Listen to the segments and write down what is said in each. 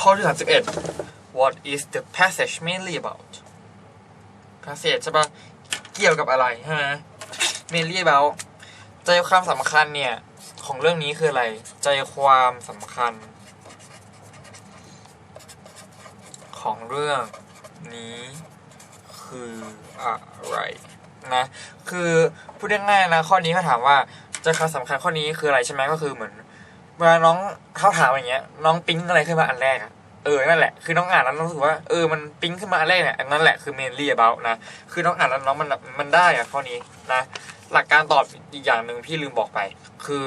ข้อที่สามสิบเอ็ด What is the passage mainly about passage ใช่ปะเกี่ยวกับอะไรใช่ไหม mainly about ใจความสำคัญเนี่ย ของเรื่องนี้คืออะไร ใจความสำคัญ ของเรื่องนี้คืออะไรนะ คือพูดง่ายๆนะ ข้อนี้เขาถามว่าใจความสำคัญข้อนี้คืออะไรใช่ไหมก็คือเหมือน เวลาน้องเขาถามอย่างเงี้ย น้องปิ๊งอะไรขึ้นมาอันแรกอะเออ นั่นแหละ คือน้องอ่านแล้วน้องรู้สึกว่า เออ มันปิ๊งขึ้นมาอันแรกเนี่ยอันนั้นแหละ คือ mainly about นะ คือน้องอ่านแล้วน้องมันมันได้อะข้อนี้นะ หลักการตอบอีกอย่างหนึ่งพี่ลืมบอกไป คือ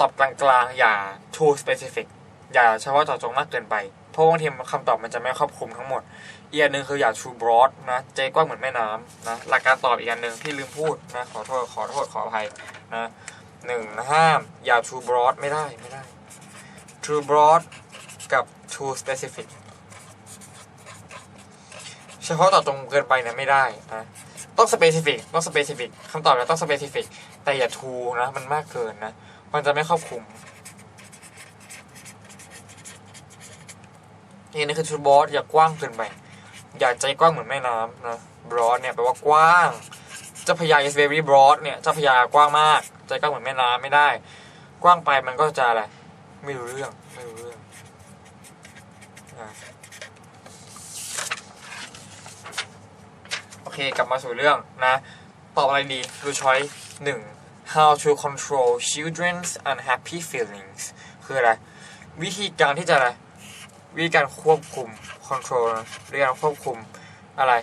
ตอบกลางๆ อย่า too specific อย่าเฉพาะเจาะจงมากเกินไป เพราะบางทีคำตอบมันจะไม่ครอบคลุมทั้งหมด อีกอันหนึ่งคืออย่า too broad นะ ใจกว้างเหมือนแม่น้ำนะ หลักการตอบอีกอันหนึ่งที่ลืมพูดนะ ขอโทษ ขอโทษ ขออภัยนะ หนึ่งห้ามอย่า too broad ไม่ได้ไม่ได้ too broad กับ too specific เฉพาะเจาะจงเกินไปเนี่ยไม่ได้นะต้อง specific ต้อง specific คำตอบเนี่ยต้อง specific แต่อย่า too นะมันมากเกินนะ มันจะไม่ครอบคลุมนี่นี่คือ too broad อย่ากว้างเกินไป อย่าใจกว้างเหมือนแม่น้ำนะ broad เนี่ยแปลว่ากว้างเจ้าพยา is very broad เนี่ยเจ้าพยากว้างมาก ใจกว้างเหมือนแม่น้ำไม่ได้ กว้างไปมันก็จะอะไรไม่รู้เรื่องไม่รู้เรื่องอะโอเคกลับมาสู่เรื่องนะตอบอะไรดีดูช้อยหนึ่ง how to control children's unhappy feelings คืออะไร วิธีการที่จะอะไร วิธีการควบคุม control นะวิธีการควบคุมอะไร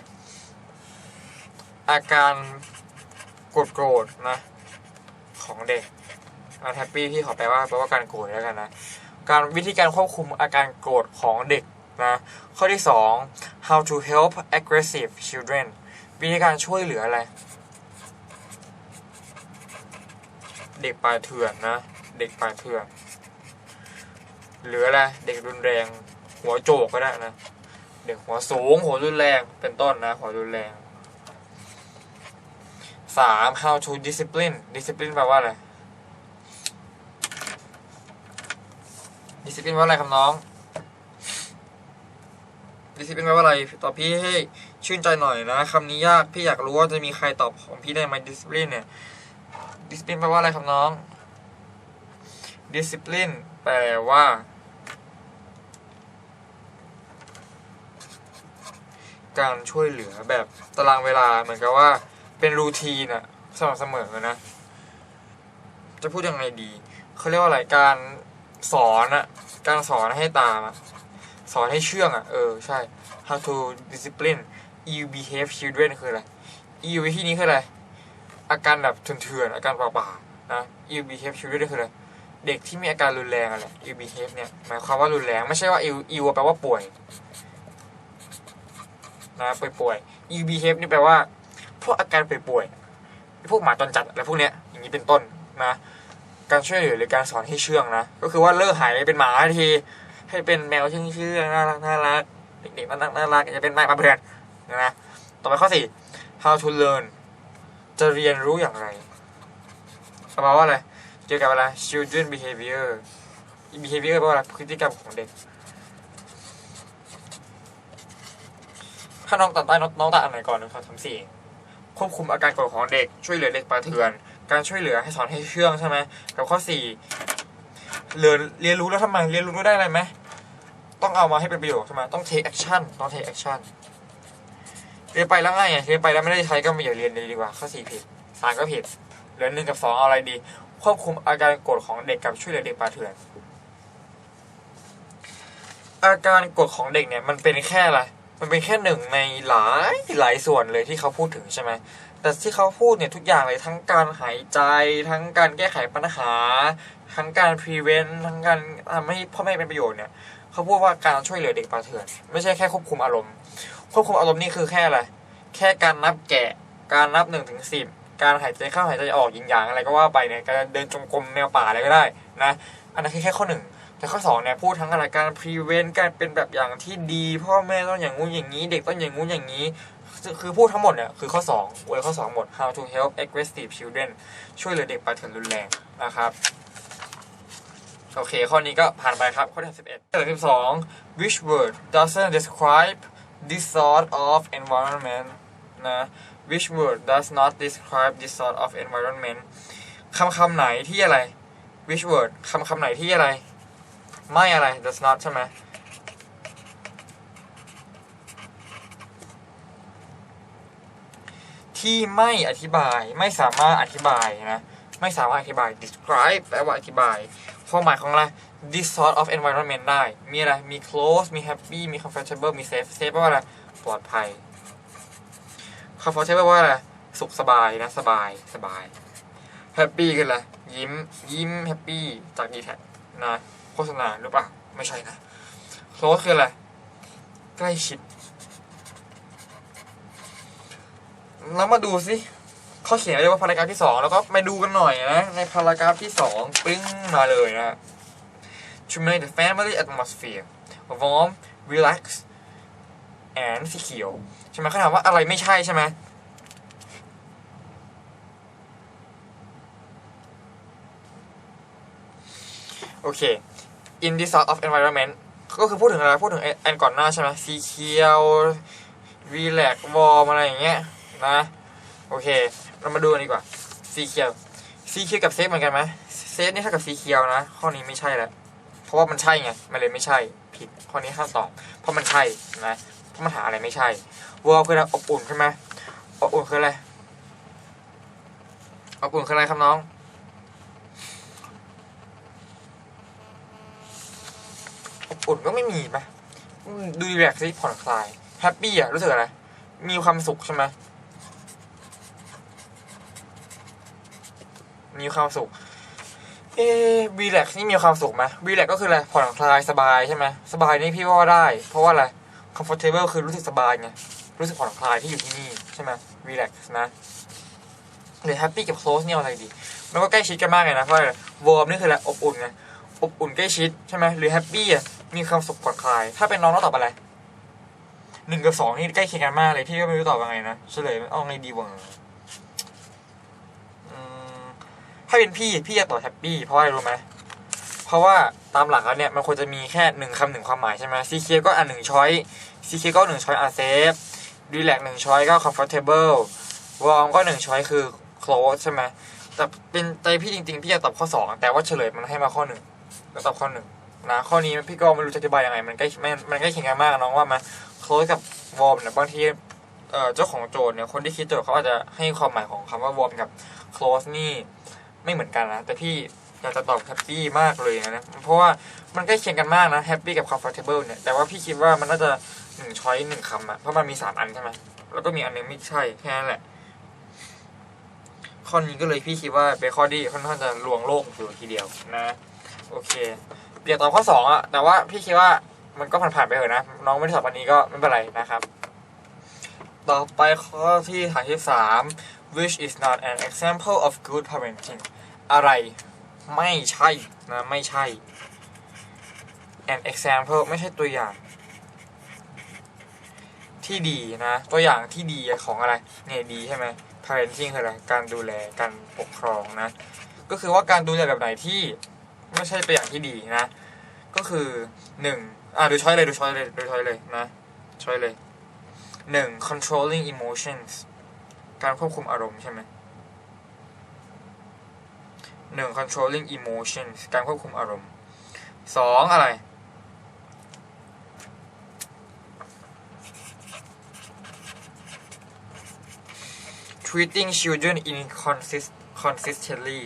อาการโกรธโกรธนะ ของเด็ก unhappy พี่ขอแปลว่าแปลว่าการโกรธแล้วกันนะ การวิธีการควบคุมอาการโกรธของเด็กนะ ข้อที่สอง how to help aggressive children วิธีการช่วยเหลืออะไร เด็กป่าเถื่อนนะ เด็กป่าเถื่อน หรืออะไร เด็กรุนแรง หัวโจกก็ได้นะ เด็กหัวสูง หัวรุนแรง เป็นต้นนะ หัวรุนแรง สาม how to discipline discipline แปลว่าอะไร discipline แปลว่าอะไรครับน้อง discipline แปลว่าอะไรตอบพี่ให้ชื่นใจหน่อยนะคำนี้ยากพี่อยากรู้ว่าจะมีใครตอบของพี่ได้ไหม discipline เนี่ย discipline แปลว่าอะไรครับน้อง discipline แปลว่า การช่วยเหลือแบบตารางเวลาเหมือนกับว่า เป็นรูทีนอะสม่ำเสมอนะ จะพูดยังไงดี เขาเรียกว่าอะไรการสอนอะการสอนให้ตามอะสอนให้เชื่องอะเออ ใช่ how to discipline you behave children คืออะไร you วิธีนี้คืออะไร อาการแบบเถื่อนๆอาการป่าๆนะ you behave children คืออะไรเด็กที่มีอาการรุนแรงอะไร you behave เนี่ย หมายความว่ารุนแรง ไม่ใช่ว่า ill ill แปลว่าป่วย นะป่วยๆ you behave นี่แปลว่า พวกอาการป่วยๆพวกหมาจรจัดอะไรพวกเนี้ยอย่างนี้เป็นต้นนะการช่วยเหลือหรือการสอนให้เชื่องนะก็คือว่าเลิกหายเป็นหมาทีให้เป็นแมวเชื่องเชื่องน่ารักน่ารักเด็กๆน่ารักน่ารักจะเป็นไม้มาเพื่อนนะต่อไปข้อสี่ how to learn จะเรียนรู้อย่างไรแปลว่าอะไรเกี่ยวกับอะไร children behavior behavior แปลว่าอะไรพฤติกรรมของเด็ก ถ้าน้องตัดได้น้องน้องตัดอันไหนก่อนนะครับทำสี่ ควบคุมอาการโกรธของเด็ก ช่วยเหลือเด็กป่าเถื่อน การช่วยเหลือให้สอนให้เชื่องใช่ไหมกับข้อสี่เรียนเรียนรู้แล้วทำไมเรียนรู้ได้อะไรไหมต้องเอามาให้เป็นประโยชน์ใช่ไหมต้อง take action ต้อง take action เรียนไปแล้วไงเรียนไปแล้วไม่ได้ใช้ก็ไม่อย่าเรียนเลยดีกว่า ข้อสี่ผิดสามก็ผิดเหลือหนึ่งกับสองเอาอะไรดี ควบคุมอาการโกรธของเด็กกับช่วยเหลือเด็กปาเถื่อน อาการโกรธของเด็กเนี่ยมันเป็นแค่อะไร มันเป็นแค่หนึ่งในหลายหลายส่วนเลยที่เขาพูดถึงใช่ไหมแต่ที่เขาพูดเนี่ยทุกอย่างเลยทั้งการหายใจ ทั้งการแก้ไขปัญหา ทั้งการ prevent ทั้งการทำให้พ่อแม่เป็นประโยชน์เนี่ยเขาพูดว่าการช่วยเหลือเด็กป่าเถื่อน ไม่ใช่แค่ควบคุมอารมณ์ ควบคุมอารมณ์นี่คือแค่อะไรแค่การนับแกะ การนับหนึ่งถึงสิบการหายใจเข้าหายใจออกยิงอย่างอะไรก็ว่าไปเนี่ยการเดินจงกรมแนวป่าอะไรก็ได้นะ อันนั้นคือแค่ข้อหนึ่ง แต่ข้อสองเนี่ยพูดทั้งอะไรการ prevent การเป็นแบบอย่างที่ดี พ่อแม่ต้องอย่างงู้นอย่างนี้ เด็กต้องอย่างงู้นอย่างนี้ คือพูดทั้งหมดเนี่ยคือข้อ2เวยข้อ 2 หมด how to help aggressive children ช่วยเหลือเด็กป่าเถื่อนรุนแรงนะครับโอโอเค ข้อนี้ก็ผ่านไปครับ ข้อที่11ข้อที่12 which word doesn't describe this sort of environment นะ which word does not describe this sort of environment คำคำไหนที่อะไร which word คำคำไหนที่อะไร ไม่อะไร does not ใช่ไหมที่ไม่อธิบายไม่สามารถอธิบายนะไม่สามารถอธิบาย describe แปลว่าอธิบายความหมายของอะไร this sort of environment ได้ มีอะไร มี close มี happy มี comfortable มี safe safe แปลว่าอะไร ปลอดภัย comfortable แปลว่าอะไร สุขสบายนะ สบาย สบาย happy คืออะไร ยิ้ม ยิ้ม happy จาก d t แทนะ ฆษณาหรือเปล่าไม่ใช่นะ close คืออะไร ใกล้ชิดแล้วมาดูสิเขาเขียนไว้ว่าพารากราฟที่สองแล้วก็มาดูกันหน่อยนะในพารากราฟที่สองปึ้งมาเลยนะ To make the family atmosphere warm relax and secure ใช่ไหมเขาถามว่าอะไรไม่ใช่ใช่ไหมโอเค in this sort of environment ก็คือพูดถึงอะไร พูดถึงไอันก่อนหน้าใช่ไหมสีเขียว relax warm อะไรอย่างเงี้ยนะ โอเค เรามาดูกันดีกว่า สีเขียว สีเขียวกับเซฟเหมือนกันไหมเซฟนี่เท่ากับสีเขียวนะ ข้อนี้ไม่ใช่แล้ว เพราะว่ามันใช่ไง มันเลยไม่ใช่ ผิด ข้อนี้ห้ามตอบ เพราะมันใช่นะ เพราะมันหาอะไรไม่ใช่ วอลคืออะไรอบอุ่นใช่ไหมอบอุ่นคืออะไรอบอุ่นคืออะไรครับน้อง อุ่นก็ไม่มีปะอืมดูรีแลกซ์สิผ่อนคลายแฮปปี้อะรู้สึกอะไร มีความสุขใช่ไหมมีความสุข เอ๊วีแลกนี่มีความสุขไหมวีแลกก็คืออะไรผ่อนคลายสบายใช่ไหมสบายนี่พี่ว่าได้ เพราะว่าอะไร comfortable คือรู้สึกสบายไงรู้สึกผ่อนคลายที่อยู่ที่นี่ใช่ไหมวีแลกนะหรือ happy กับ close เนี่ยอะไรดี มันก็ใกล้ชิดกันมากเลยนะเพราะอะไร warm นี่คืออะไรอบอุ่นไงอบอุ่นใกล้ชิดใช่ไหมหรือ happy อะ มีความสุขผ่อนคลาย ถ้าเป็นน้องต้องตอบอะไรหนึ่งกับสองนี่ใกล้เคียงกันมากเลยพี่ก็ไม่รู้ตอบว่าไงนะเฉลยเอาไงดีวะถ้าเป็นพี่พี่จะตอบแฮปปี้เพราะอะไรรู้ไหมเพราะว่าตามหลักแล้วเนี่ยมันควรจะมีแค่หนึ่งคำหนึ่งความหมายใช่ไหมซีเคียก็อันหนึ่งช้อยซีเคียก็หนึ่งช้อยอาเซฟดีแลกหนึ่งช้อยก็ comfortable วอร์มก็หนึ่งช้อยคือ close ใช่ไหมแต่เป็นใจพี่จริงๆ พี่จะตอบข้อสองแต่ว่าเฉลยมันให้มาข้อหนึ่งก็ตอบข้อหนึ่ง นะข้อนี้พี่ก็ไม่รู้จะอธิบายยังไง มันใกล้มันมันใกล้เคียงกันมากน้องว่ามา close กับ warm เนี่ยบางทีเอ่อเจ้าของโจทย์เนี่ยคนที่คิดโจทย์เขาอาจจะให้ความหมายของคำว่า warm กับ close นี่ไม่เหมือนกันนะแต่พี่อยากจะตอบ happy มากเลยนะเพราะว่ามันใกล้เคียงกันมากนะ happy กับ comfortable เนี่ยแต่ว่าพี่คิดว่ามันน่าจะหนึ่งช้อยหนึ่งคำอะเพราะมันมีสามอันใช่ไหมแล้วก็มีอันหนึงไม่ใช่แค่นั้นแหละข้อนี้ก็เลยพี่คิดว่าเป็นข้อที่ค่อนข้างจะลวงโลกอยู่ทีเดียวนะ โอเค เปลี่ยนตอบข้อสองอะแต่ว่าพี่คิดว่ามันก็ผ่านๆไปเถอะนะ น้องไม่ได้สอบวันนี้ก็ไม่เป็นไรนะครับ ต่อไปข้อที่ฐานที่สาม which is not an example of good parenting อะไรไม่ใช่นะไม่ใช่ an example ไม่ใช่ตัวอย่าง ที่ดีนะ ตัวอย่างที่ดีของอะไรเนี่ยดีใช่ไหม parenting คืออะไรการดูแลการปกครองนะ ก็คือว่าการดูแลแบบไหนที่ไม่ใช่ตัวอย่างที่ดีนะ ก็คือหนึ่งอะดูช้อยเลยดูช้อยเลยดูช้อยเลยนะช้อยเลยหนึ่ง controlling emotions การควบคุมอารมณ์ใช่ไหมหนึ่ง controlling emotions การควบคุมอารมณ์สองอะไร treating children inconsist consistently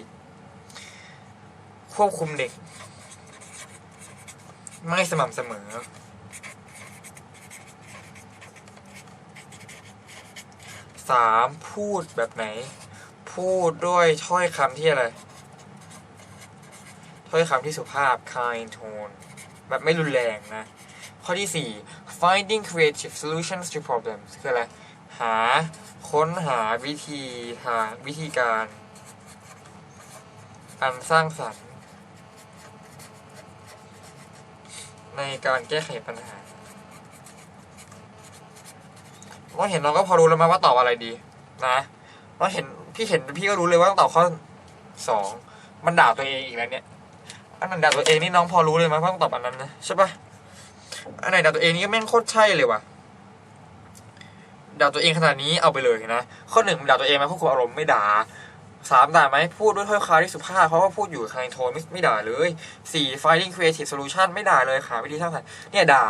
ควบคุมเด็ก ไม่สม่ำเสมอ สามพูดแบบไหน พูดด้วยถ้อยคำที่อะไร ถ้อยคำที่สุภาพ kind tone แบบไม่รุนแรงนะ ข้อที่สี่ finding creative solutions to problems คืออะไร หา ค้นหาวิธีทาวิธีการ อันสร้างสรรค์ ในการแก้ไขปัญหาว่าเห็นน้องก็พอรู้แล้วมั้ยว่าตอบอะไรดี นะว่าเห็นพี่เห็นพี่ก็รู้เลยว่าต้องตอบข้อสองมันด่าตัวเองอีกแล้วเนี่ยอันไหนด่าตัวเองนี่น้องพอรู้เลยมั้ยว่าต้องตอบอันนั้นนะใช่ปะอันไหนด่าตัวเองนี่ก็แม่งโคตรใช่เลยว่ะด่าตัวเองขนาดนี้เอาไปเลยนะข้อหนึ่งด่าตัวเองไหมควบคุมอารมณ์ไม่ด่า สามด่าไหมพูดด้วยถ้อยคำที่สุภาพเพราะว่าพูดอยู่ข้างในโทนไม่ไม่ด่าเลยสี่ finding creative solution ไม่ด่าเลยหาวิธีสร้างสรรค์เนี่ยด่า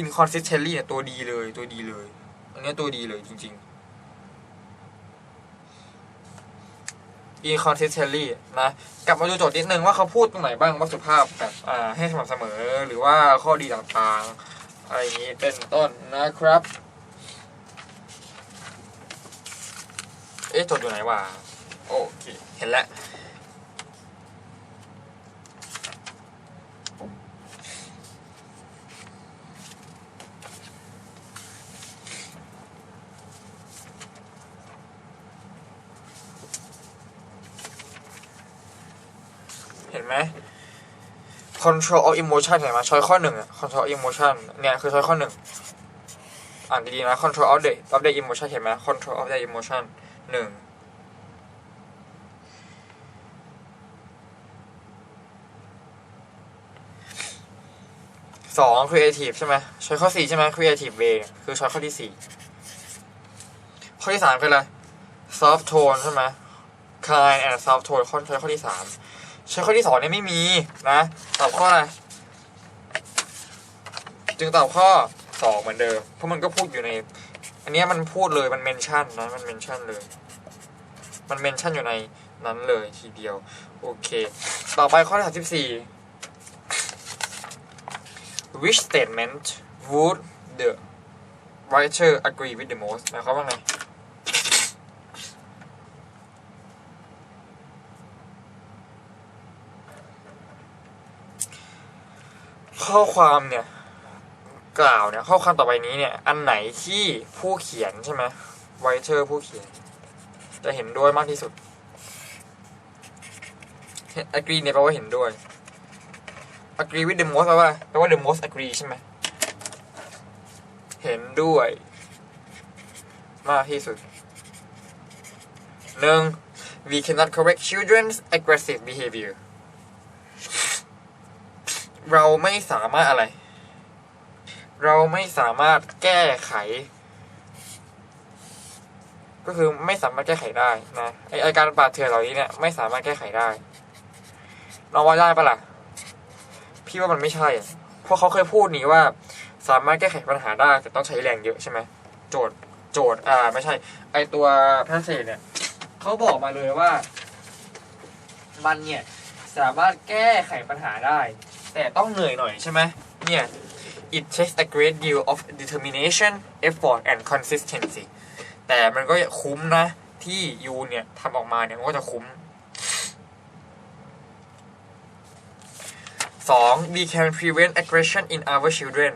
inconsistently เนี่ยตัวดีเลยตัวดีเลย อันนี้ตัวดีเลยจริง ๆ inconsistently นะกลับมาดูโจทย์นิดนึงว่าเขาพูดตรงไหนบ้างว่าสุภาพแบบอ่าให้สม่ำเสมอหรือว่าข้อดีต่างๆอะไรอย่างนี้เป็นต้นนะครับ เอ๊ะโจทย์อยู่ไหนวะ โอเค เห็นแล้วเห็นไหม control of emotion เห็นไหมช้อยข้อหนึ่ง control of emotion เนี่ยคือช้อยข้อหนึ่งอ่านดีๆนะ control of the of the emotion เห็นไหม control of the emotion หนึ่ง สอง creative ใช่ไหมช้อยข้อสี่ใช่ไหม creative way คือช้อยข้อที่สี่ข้อที่สามคืออะไร soft tone ใช่ไหม kind and soft tone ข้อช้อยข้อที่สามใช้ข้อที่สองเนี่ยไม่มีนะตอบข้ออะไรจึงตอบข้อสองเหมือนเดิม เพราะมันก็พูดอยู่ใน อันนี้มันพูดเลยมันเมนชั่นนะ มันเมนชั่นเลย มันเมนชั่นอยู่ในนั้นเลยทีเดียว โอเค ต่อไปข้อที่สามสิบสี่ which statement would the writer agree with the most หมายความว่าไงข้อความเนี่ยกล่าวเนี่ยข้อความต่อไปนี้เนี่ย อันไหนที่ผู้เขียนใช่ไหมไวเชอร์ผู้เขียน จะเห็นด้วยมากที่สุด agree เนี่ยแปลว่าเห็นด้วย agree with the most แปลว่าแปลว่า the most agree ใช่ไหมเห็นด้วย มากที่สุดหนึ่ง we cannot correct children's aggressive behavior เราไม่สามารถอะไร เราไม่สามารถแก้ไข ก็คือไม่สามารถแก้ไขได้นะไอไอการปาดเถื่อนเหล่านี้เนี่ยไม่สามารถแก้ไขได้ เราว่าได้ปะล่ะ พี่ว่ามันไม่ใช่เพราะเขาเคยพูดนี่ว่า สามารถแก้ไขปัญหาได้แต่ต้องใช้แรงเยอะใช่ไหมโจทย์โจทย์อ่าไม่ใช่ ไอตัวพาสเซจเนี่ยเขาบอกมาเลยว่า มันเนี่ยสามารถแก้ไขปัญหาได้ แต่ต้องเหนื่อยหน่อยใช่ไหมเนี่ย it takes a great deal of determination effort and consistency แต่มันก็คุ้มนะ ที่ยูเนี่ยทำออกมาเนี่ยมันก็จะคุ้ม สอง we can prevent aggression in our children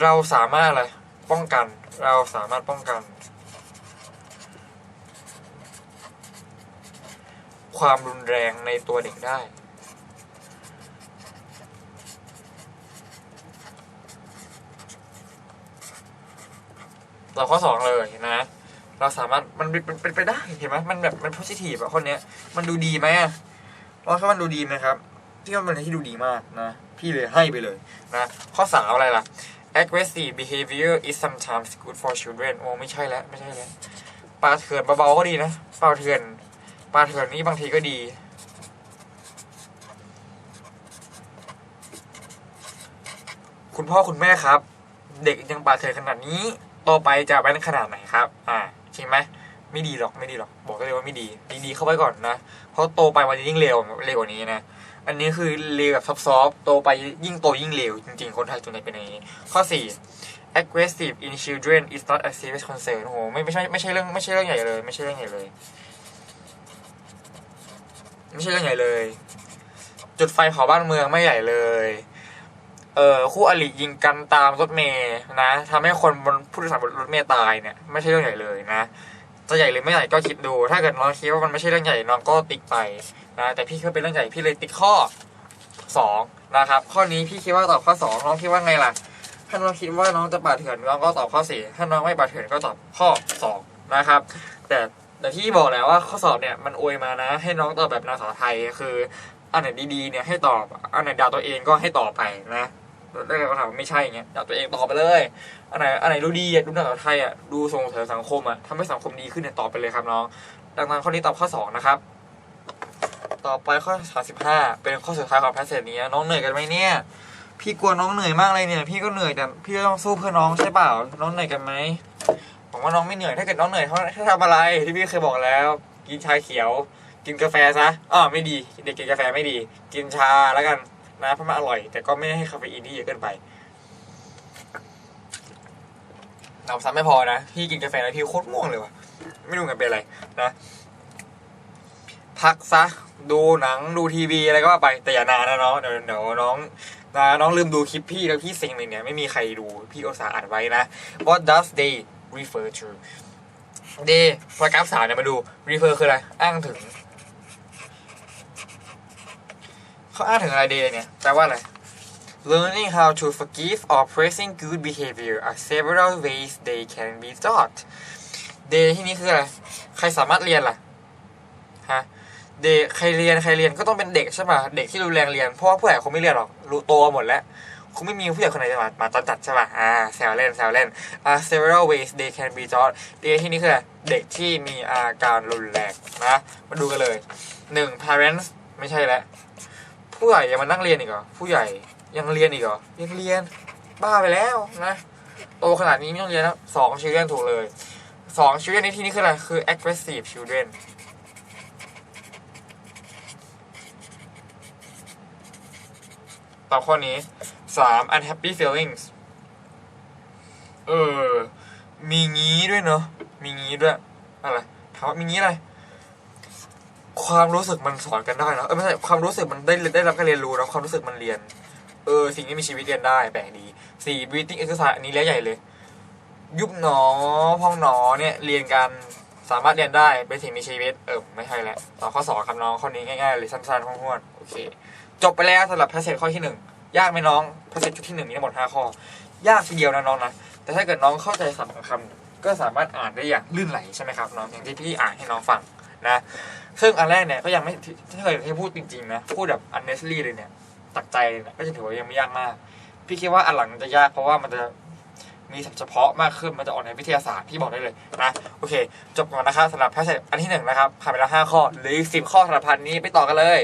เราสามารถอะไร ป้องกัน เราสามารถป้องกัน ความรุนแรงในตัวเด็กได้ เราข้อสองเลยนะ เราสามารถมันเป็นเป็นไปได้เห็นไหมมันแบบมันโพสิทีฟอะคนเนี้ย มันดูดีไหมอะเราคิดว่ามันดูดีไหมครับ พี่ว่ามันเป็นอะไรที่ดูดีมากนะ พี่เลยให้ไปเลยนะข้อสามอะไรล่ะ aggressive behavior is sometimes good for children โอ้ไม่ใช่แล้วไม่ใช่แล้วปลาเถื่อนเบาๆก็ดีนะปลาเถื่อนปลาเถื่อนนี่บางทีก็ดี คุณพ่อคุณแม่ครับ เด็กยังปลาเถื่อนขนาดนี้โตไปจะเป็นขนาดไหนครับ อ่าจริงไหมไม่ดีหรอกไม่ดีหรอก บอกได้เลยว่าไม่ดี ดีๆเข้าไว้ก่อนนะเพราะโตไปมันจะยิ่งเร็วเร็วกว่านี้นะ อันนี้คือเร็วแบบซอฟต์โตไปยิ่งโตยิ่งเร็วจริงๆ คนไทยส่วนใหญ่เป็นอย่างนี้ ข้อ 4 aggressive in children is not a serious concern โอ้โหไม่ไม่ใช่ไม่ใช่เรื่องไม่ใช่เรื่องใหญ่เลย ไม่ใช่เรื่องใหญ่เลย ไม่ใช่เรื่องใหญ่เลย จุดไฟเผาบ้านเมืองไม่ใหญ่เลยเออคู่อริยิงกันตามรถเมย์นะทำให้คนบนผู้โดยสารบนรถเมย์ตายเนี่ย ไม่ใช่เรื่องใหญ่เลยนะ จะใหญ่หรือไม่ใหญ่ก็คิดดู ถ้าเกิดน้องคิดว่ามันไม่ใช่เรื่องใหญ่น้องก็ติ๊กไปนะแต่พี่คิดว่าเป็นเรื่องใหญ่พี่เลยติ๊กข้อสองนะครับข้อนี้พี่คิดว่าตอบข้อสองน้องคิดว่าไงล่ะ ถ้าน้องคิดว่าน้องจะปาดเถื่อนน้องก็ตอบข้อสี่ถ้าน้องไม่ปาดเถื่อนก็ตอบข้อสองนะครับ แต่แต่ที่บอกแล้วว่าข้อสอบเนี่ยมันอวยมานะ ให้น้องตอบแบบนางสาวไทยคืออันไหนดีๆเนี่ยให้ตอบอันไหนด่าตัวเองก็ให้ตอบไปนะ แล้วเราถามว่าไม่ใช่อย่างเงี้ยด่าตัวเองตอบไปเลยอันไหนอันไหนดูดีดูหนังไทยอะดูส่งเสริมสังคมอะทำให้สังคมดีขึ้นเนี่ยตอบไปเลยครับน้อง ดังนั้นข้อนี้ตอบข้อสองนะครับ ต่อไปข้อสามสิบห้าเป็นข้อสุดท้ายของแพทเซจนี้น้องเหนื่อยกันไหมเนี่ย พี่กลัวน้องเหนื่อยมากเลยเนี่ย พี่ก็เหนื่อยแต่พี่ก็ต้องสู้เพื่อน้องใช่เปล่า น้องเหนื่อยกันไหมผมว่าน้องไม่เหนื่อยถ้าเกิดน้องเหนื่อยเขาทำอะไรที่พี่เคยบอกแล้ว กินชาเขียว กินกาแฟซะอ๋อไม่ดี เด็กกินกาแฟไม่ดี กินชาแล้วกัน นะเพราะมันอร่อย แต่ก็ไม่ให้คาเฟอีนที่เยอะเกินไปน้ำซ้ำไม่พอนะ พี่กินกาแฟแล้วพี่โคตรง่วงเลยว่ะ ไม่รู้กันเป็นอะไรนะ พักซะ ดูหนังดูทีวีอะไรก็ว่าไป แต่อย่านานนะน้องเดี๋ยวเดี๋ยวน้องนะน้องลืมดูคลิปพี่แล้วพี่เซ็งเลยเนี่ย ไม่มีใครดู พี่อุตส่าห์อ่านไว้นะ What does they refer to they พอกราฟสามเนี่ยมาดู refer คืออะไร อ้างถึง เขาอ้างถึงอะไร day เนี่ย แปลว่าอะไร Learning how to forgive or praising good behavior are several ways they can be taught day ที่นี้คืออะไร ใครสามารถเรียนล่ะ ฮะเด็กใครเรียนใครเรียนก็ต้องเป็นเด็กใช่ป่ะเด็กที่รุนแรงเรียน เพราะว่าผู้ใหญ่คงไม่เรียนหรอก รู้โตหมดแล้วคงไม่มีผู้ใหญ่คนไหนจะมามาตอนจัดใช่ป่ะอ่าแซวเล่นแซวเล่น อ่า several ways they can be taught เด็กที่นี่คืออะไรเด็กที่มีอาการรุนแรงนะ มาดูกันเลยหนึ่ง parents ไม่ใช่แล้ว ผู้ใหญ่ยังมานั่งเรียนอีกเหรอผู้ใหญ่ยังเรียนอีกเหรอยังเรียน บ้าไปแล้วนะโตขนาดนี้ไม่ต้องเรียนแล้วสอง children ถูกเลยสอง children ในที่นี้คืออะไรคือ aggressive children ตอบข้อนี้สาม unhappy feelings เออ มีงี้ด้วยเนาะมีงี้ด้วยอะไรถามว่ามีงี้อะไร ความรู้สึกมันสอนกันได้นะเออไม่ใช่ความรู้สึกมันได้ได้รับการเรียนรู้นะความรู้สึกมันเรียน เออ สิ่งที่มีชีวิตเรียนได้แปลกดีสี่ breathing exercise อันนี้เลี้ยใหญ่เลย ยุบหนอพองหนอเนี่ยเรียนกันสามารถเรียนได้เป็นสิ่งมีชีวิตเออไม่ใช่แหละต่อข้อสองครับน้องข้อนี้ง่ายๆเลยสั้นๆห้วนโอเค จบไปแล้วสำหรับพาเซจข้อที่หนึ่งยากไหมน้องพาเซจชุดที่หนึ่งมีทั้งหมดห้าข้อ ยากทีเดียวนะน้องนะแต่ถ้าเกิดน้องเข้าใจคำของคำก็สามารถอ่านได้อย่างลื่นไหลใช่ไหมครับน้องอย่างที่พี่อ่านให้น้องฟังนะ ซึ่งอันแรกเนี่ยก็ยังไม่ถ้าเกิดให้พูดจริงๆนะพูดแบบอันเนสลี่เลยเนี่ยตักใจเลยเนี่ยก็จะถือว่ายังไม่ยากมาก พี่คิดว่าอันหลังจะยากเพราะว่ามันจะมีศัพท์เฉพาะมากขึ้นมันจะออกในวิทยาศาสตร์ที่บอกได้เลยนะโอเค จบก่อนนะครับสำหรับพทย์อันที่หนึ่งนะครับผ่านไปแล้วห้าข้อหรือสิบข้อสำหรับพันนี้ไปต่อกันเลย